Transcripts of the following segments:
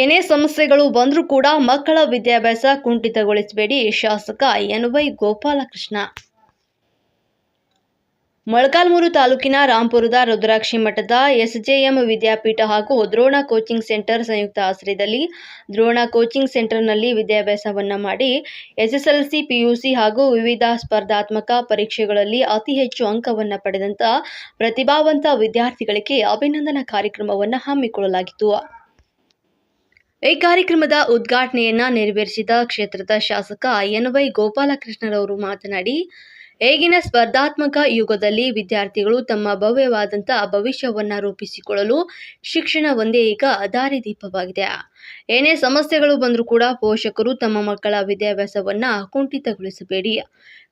ಏನೇ ಸಮಸ್ಯೆಗಳು ಬಂದರೂ ಕೂಡ ಮಕ್ಕಳ ವಿದ್ಯಾಭ್ಯಾಸ ಕುಂಠಿತಗೊಳಿಸಬೇಡಿ. ಶಾಸಕ ಎನ್ ವೈ ಗೋಪಾಲಕೃಷ್ಣ. ಮೊಳಕಾಲ್ಮೂರು ತಾಲೂಕಿನ ರಾಂಪುರದ ರುದ್ರಾಕ್ಷಿ ಮಠದ ಎಸ್ಜೆಎಂ ವಿದ್ಯಾಪೀಠ ಹಾಗೂ ದ್ರೋಣ ಕೋಚಿಂಗ್ ಸೆಂಟರ್ ಸಂಯುಕ್ತ ಆಶ್ರಯದಲ್ಲಿ ದ್ರೋಣ ಕೋಚಿಂಗ್ ಸೆಂಟರ್ನಲ್ಲಿ ವಿದ್ಯಾಭ್ಯಾಸವನ್ನು ಮಾಡಿ ಎಸ್ಎಸ್ಎಲ್ಸಿ, ಪಿಯುಸಿ ಹಾಗೂ ವಿವಿಧ ಸ್ಪರ್ಧಾತ್ಮಕ ಪರೀಕ್ಷೆಗಳಲ್ಲಿ ಅತಿ ಹೆಚ್ಚು ಅಂಕವನ್ನು ಪಡೆದಂತ ಪ್ರತಿಭಾವಂತ ವಿದ್ಯಾರ್ಥಿಗಳಿಗೆ ಅಭಿನಂದನಾ ಕಾರ್ಯಕ್ರಮವನ್ನು ಹಮ್ಮಿಕೊಳ್ಳಲಾಗಿತ್ತು. ಈ ಕಾರ್ಯಕ್ರಮದ ಉದ್ಘಾಟನೆಯನ್ನ ನೆರವೇರಿಸಿದ ಕ್ಷೇತ್ರದ ಶಾಸಕ ಎನ್ ವೈ ಗೋಪಾಲಕೃಷ್ಣರವರು ಮಾತನಾಡಿ, ಈಗಿನ ಸ್ಪರ್ಧಾತ್ಮಕ ಯುಗದಲ್ಲಿ ವಿದ್ಯಾರ್ಥಿಗಳು ತಮ್ಮ ಭವ್ಯವಾದಂತಹ ಭವಿಷ್ಯವನ್ನ ರೂಪಿಸಿಕೊಳ್ಳಲು ಶಿಕ್ಷಣ ಒಂದೇ ಈಗ ದಾರಿದೀಪವಾಗಿದೆ ಏನೇ ಸಮಸ್ಯೆಗಳು ಬಂದರೂ ಕೂಡ ಪೋಷಕರು ತಮ್ಮ ಮಕ್ಕಳ ವಿದ್ಯಾಭ್ಯಾಸವನ್ನ ಕುಂಠಿತಗೊಳಿಸಬೇಡಿ.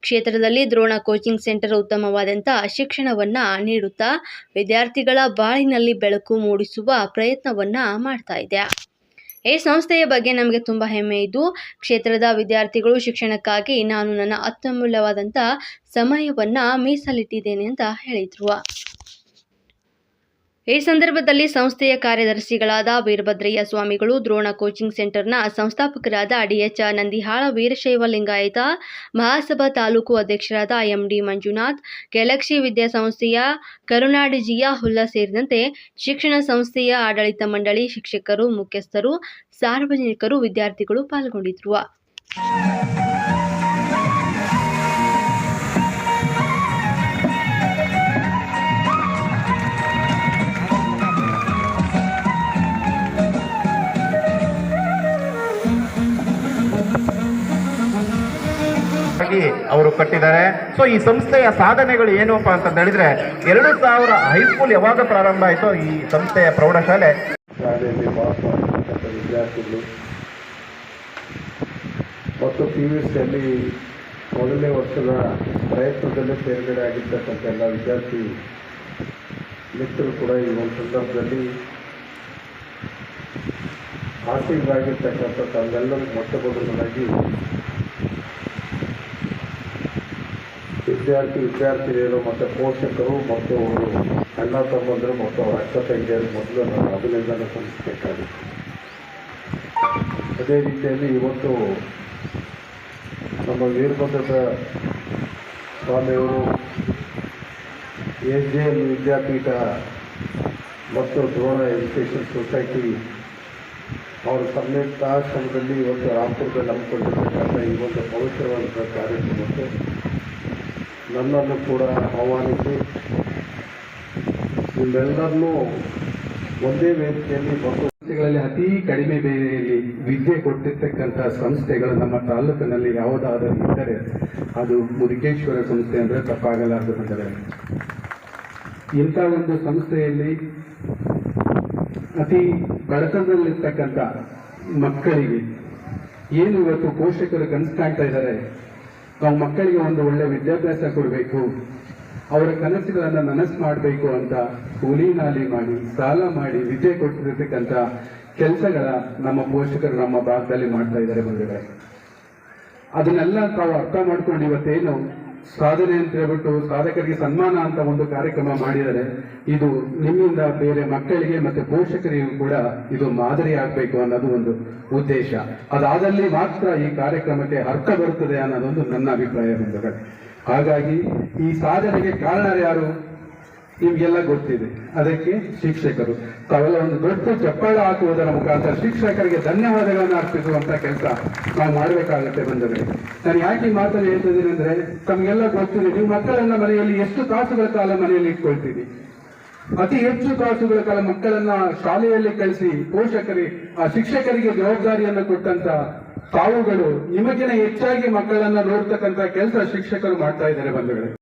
ಕ್ಷೇತ್ರದಲ್ಲಿ ದ್ರೋಣ ಕೋಚಿಂಗ್ ಸೆಂಟರ್ ಉತ್ತಮವಾದಂಥ ಶಿಕ್ಷಣವನ್ನ ನೀಡುತ್ತಾ, ವಿದ್ಯಾರ್ಥಿಗಳ ಬಾಳಿನಲ್ಲಿ ಬೆಳಕು ಮೂಡಿಸುವ ಪ್ರಯತ್ನವನ್ನ ಮಾಡ್ತಾ ಇದೆ. ಈ ಸಂಸ್ಥೆಯ ಬಗ್ಗೆ ನಮಗೆ ತುಂಬ ಹೆಮ್ಮೆ ಇದ್ದು, ಕ್ಷೇತ್ರದ ವಿದ್ಯಾರ್ಥಿಗಳು ಶಿಕ್ಷಣಕ್ಕಾಗಿ ನಾನು ನನ್ನ ಅತ್ಯಮೂಲ್ಯವಾದಂಥ ಸಮಯವನ್ನ ಮೀಸಲಿಟ್ಟಿದ್ದೇನೆ ಅಂತ ಹೇಳಿದರು. ಈ ಸಂದರ್ಭದಲ್ಲಿ ಸಂಸ್ಥೆಯ ಕಾರ್ಯದರ್ಶಿಗಳಾದ ವೀರಭದ್ರಯ್ಯ ಸ್ವಾಮಿಗಳು, ದ್ರೋಣ ಕೋಚಿಂಗ್ ಸೆಂಟರ್ನ ಸಂಸ್ಥಾಪಕರಾದ ಡಿಎಚ್ ನಂದಿಹಾಳ, ವೀರಶೈವ ಲಿಂಗಾಯತ, ಮಹಾಸಭಾ ತಾಲೂಕು ಅಧ್ಯಕ್ಷರಾದ ಎಂಡಿ ಮಂಜುನಾಥ್ ಗ್ಯಾಲಕ್ಸಿ ವಿದ್ಯಾಸಂಸ್ಥೆಯ ಕರುನಾಡಿಜಿಯ ಹುಲ್ಲ ಸೇರಿದಂತೆ ಶಿಕ್ಷಣ ಸಂಸ್ಥೆಯ ಆಡಳಿತ ಮಂಡಳಿ ಶಿಕ್ಷಕರು, ಮುಖ್ಯಸ್ಥರು, ಸಾರ್ವಜನಿಕರು, ವಿದ್ಯಾರ್ಥಿಗಳು ಪಾಲ್ಗೊಂಡಿದ್ದರು. ಆಗಿ ಅವರು ಕಟ್ಟಿದ್ದಾರೆ. ಸೊ ಈ ಸಂಸ್ಥೆಯ ಸಾಧನೆಗಳು ಏನಪ್ಪ ಅಂತ ಹೇಳಿದ್ರೆ, ಎರಡು ಸಾವಿರ ಹೈಸ್ಕೂಲ್ ಯಾವಾಗ ಪ್ರಾರಂಭ ಆಯಿತು ಈ ಸಂಸ್ಥೆಯ ಪ್ರೌಢಶಾಲೆ. ಶಾಲೆಯಲ್ಲಿ ಪಾಸ್ ವಿದ್ಯಾರ್ಥಿಗಳು ಮತ್ತು ಪಿ ಯು ಸಿಯಲ್ಲಿ ಮೊದಲನೇ ವರ್ಷದ ಪ್ರಯತ್ನದಲ್ಲಿ ಸೇರ್ಗಡೆ ಆಗಿರ್ತಕ್ಕಂಥ ಎಲ್ಲ ವಿದ್ಯಾರ್ಥಿ ಮಿತ್ರರು ಕೂಡ ಈ ಒಂದು ಸಂದರ್ಭದಲ್ಲಿ ಆಸೀನರಾಗಿರ್ತಕ್ಕಂಥ ತಮ್ಮೆಲ್ಲರೂ ಮೊಟ್ಟ ವಿದ್ಯಾರ್ಥಿ ವಿದ್ಯಾರ್ಥಿನಿಯರು ಮತ್ತು ಪೋಷಕರು ಮತ್ತು ಅವರು ಅಣ್ಣ ತಮ್ಮಂದರು ಮತ್ತು ಅವರ ಅಕ್ಕ ತಂಗಿಯರು ಮೊದಲು ನಾನು ಅಭಿನಂದನೆ ಸಲ್ಲಿಸಬೇಕಾಗಿತ್ತು. ಅದೇ ರೀತಿಯಲ್ಲಿ ಇವತ್ತು ನಮ್ಮ ವೀರಭದ್ರದ ಸ್ವಾಮಿಯವರು ಎಸ್ ಜೆ ಎಲ್ ವಿದ್ಯಾಪೀಠ ಮತ್ತು ದ್ರೋಣ ಎಜುಕೇಷನ್ ಸೊಸೈಟಿ ಅವರ ಸಂಯುಕ್ತಾಶ್ರಮದಲ್ಲಿ ಇವತ್ತು ರಾಮಪುರದಲ್ಲಿ ಹಮ್ಮಿಕೊಂಡಿರ್ತಕ್ಕಂಥ ಈ ಒಂದು ಪವಿತ್ರವಾದಂಥ ಕಾರ್ಯಕ್ರಮಕ್ಕೆ ನನ್ನನ್ನು ಕೂಡ ಆಹ್ವಾನಿಸಿ, ನಿಮ್ಮೆಲ್ಲರನ್ನೂ ಒಂದೇ ವೇದಿಕೆಯಲ್ಲಿ ಸಂಸ್ಥೆಗಳಲ್ಲಿ ಅತಿ ಕಡಿಮೆ ಬೆಲೆಯಲ್ಲಿ ವಿದ್ಯೆ ಕೊಟ್ಟಿರ್ತಕ್ಕಂಥ ಸಂಸ್ಥೆಗಳು ನಮ್ಮ ತಾಲೂಕಿನಲ್ಲಿ ಯಾವುದಾದರೂ ಇದ್ದರೆ ಅದು ಮುರುಗೇಶ್ವರ ಸಂಸ್ಥೆ ಅಂದರೆ ತಪ್ಪಾಗಲಾರದು ಇಂಥ ಒಂದು ಸಂಸ್ಥೆಯಲ್ಲಿ ಅತಿ ಬಡತನದಲ್ಲಿರ್ತಕ್ಕಂಥ ಮಕ್ಕಳಿಗೆ ಏನು ಇವತ್ತು ಪೋಷಕರು ಕನಸು ಕಾಣ್ತಾ ಇದ್ದಾರೆ? ನಾವು ಮಕ್ಕಳಿಗೆ ಒಂದು ಒಳ್ಳೆ ವಿದ್ಯಾಭ್ಯಾಸ ಕೊಡಬೇಕು. ಅವರ ಕನಸುಗಳನ್ನು ನನಸು ಮಾಡಬೇಕು ಅಂತ ಕೂಲಿ ನಾಲಿ ಮಾಡಿ, ಸಾಲ ಮಾಡಿ ವಿದ್ಯೆ ಕೊಟ್ಟಿರತಕ್ಕಂಥ ಕೆಲಸಗಳ ನಮ್ಮ ಪೋಷಕರು ನಮ್ಮ ಭಾಗದಲ್ಲಿ ಮಾಡ್ತಾ ಇದ್ದಾರೆ ಬಂದಿದೆ ಅದನ್ನೆಲ್ಲ ತಾವು ಅರ್ಥ ಮಾಡ್ಕೊಂಡು ಇವತ್ತೇನು ಸಾಧನೆ ಅಂತ ಹೇಳ್ಬಿಟ್ಟು ಸಾಧಕರಿಗೆ ಸನ್ಮಾನ ಅಂತ ಒಂದು ಕಾರ್ಯಕ್ರಮ ಮಾಡಿದರೆ ಇದು ನಿಮ್ಮಿಂದ ಬೇರೆ ಮಕ್ಕಳಿಗೆ ಮತ್ತೆ ಪೋಷಕರಿಗೂ ಕೂಡ ಇದು ಮಾದರಿ ಆಗಬೇಕು ಅನ್ನೋದು ಒಂದು ಉದ್ದೇಶ. ಅದಾದಲ್ಲಿ ಮಾತ್ರ ಈ ಕಾರ್ಯಕ್ರಮಕ್ಕೆ ಅರ್ಥ ಬರುತ್ತದೆ ಅನ್ನೋದೊಂದು ನನ್ನ ಅಭಿಪ್ರಾಯ ಬಂಧುಗಳೇ. ಹಾಗಾಗಿ ಈ ಸಾಧನೆಗೆ ಕಾರಣರು ಯಾರು? ನಿಮ್ಗೆಲ್ಲ ಗೊತ್ತಿದೆ. ಅದಕ್ಕೆ ಶಿಕ್ಷಕರು. ತಾವೆಲ್ಲ ಒಂದು ದೊಡ್ಡ ಚಪ್ಪಾಳ ಹಾಕುವುದರ ಮುಖಾಂತರ ಶಿಕ್ಷಕರಿಗೆ ಧನ್ಯವಾದಗಳನ್ನು ಅರ್ಪಿಸುವಂತ ಕೆಲಸ ನಾವು ಮಾಡಬೇಕಾಗತ್ತೆ ಬಂಧುಗಳೇ. ನಾನು ಯಾಕೆ ಮಾತನ್ನು ಹೇಳ್ತಿದ್ದೀನಿ ಅಂದ್ರೆ, ತಮಗೆಲ್ಲ ಗೊತ್ತಿದೆ ನೀವು ಮಕ್ಕಳನ್ನ ಮನೆಯಲ್ಲಿ ಎಷ್ಟು ತಾಸುಗಳ ಕಾಲ ಮನೆಯಲ್ಲಿ ಇಟ್ಕೊಳ್ತೀರಿ? ಅತಿ ಹೆಚ್ಚು ತಾಸುಗಳ ಕಾಲ ಮಕ್ಕಳನ್ನ ಶಾಲೆಯಲ್ಲಿ ಕಳಿಸಿ ಪೋಷಕರಿಗೆ ಆ ಶಿಕ್ಷಕರಿಗೆ ಜವಾಬ್ದಾರಿಯನ್ನು ಕೊಟ್ಟಂತ ತಾವುಗಳು ನಿಮಗಿನ ಹೆಚ್ಚಾಗಿ ಮಕ್ಕಳನ್ನ ನೋಡ್ತಕ್ಕಂತ ಕೆಲಸ ಶಿಕ್ಷಕರು ಮಾಡ್ತಾ ಇದ್ದಾರೆ ಬಂಧುಗಳೇ.